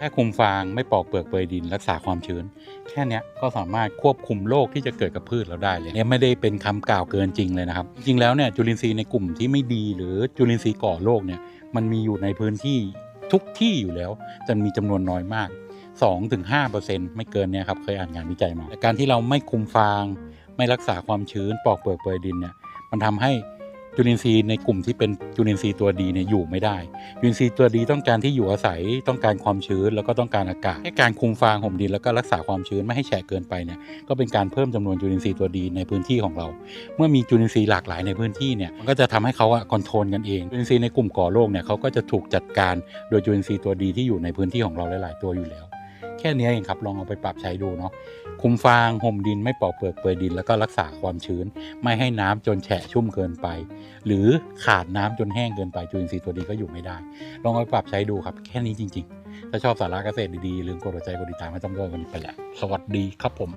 แค่คุมฟางไม่ปอกเปลือกเปลยดินรักษาความชื้น แค่นี้ก็สามารถควบคุมโรคที่จะเกิดกับพืชเราได้เลยเนี่ยไม่ได้เป็นคำกล่าวเกินจริงเลยนะครับ จริงๆแล้วเนี่ยจุลินทรีย์ในกลุ่มที่ไม่ดีหรือจุลินทรีย์ก่อโรคเนี่ยมันมีอยู่ในพื้นที่ทุกที่อยู่แล้วแต่มีจำนวนน้อยมาก 2-5%ไม่เกินเนี่ยครับเคยอ่านงานวิจัยมาแต่การที่เราไม่คุมฟาง ไม่รักษาความชื้นปอกเปลือกเปลยดินเนี่ยมันทำให้ จุลินทรีย์ในกลุ่มที่เป็นจุลินทรีย์ตัวดีเนี่ยอยู่ไม่ได้ จุลินทรีย์ตัวดีต้องการที่อยู่อาศัยต้องการความชื้นแล้วก็ต้องการอากาศแค่การคุมฟางห่มดินแล้วก็รักษาความชื้นไม่ให้แฉะเกินไปเนี่ยก็เป็นการเพิ่มจำนวนจุลินทรีย์ตัวดีในพื้นที่ของเรา เมื่อมีจุลินทรีย์หลากหลายในพื้นที่เนี่ยมันก็จะทำให้เขาอะคอนโทรลกันเองจุลินทรีย์ในกลุ่มก่อโรคเนี่ยเขาก็จะถูกจัดการโดยจุลินทรีย์ตัวดีที่อยู่ในพื้นที่ของเราหลาย ๆ ตัวอยู่แล้ว แค่นี้เองครับลองเอาไปปรับใช้ดูเนาะคุมฟางห่มดินไม่ปอกเปลือกเปลือยดินแล้วก็รักษาความชื้น ไม่ให้น้ำจนแฉะชุ่มเกินไป หรือขาดน้ำจนแห้งเกินไปจุลินทรีย์ตัวดีก็อยู่ไม่ได้ ลองเอาไปปรับใช้ดูครับ แค่นี้จริง ๆ ถ้าชอบสาระเกษตรดีๆอย่าลืมกดหัวใจกดติดตามไม่ต้องเลิกกันไปแหละสวัสดีครับผม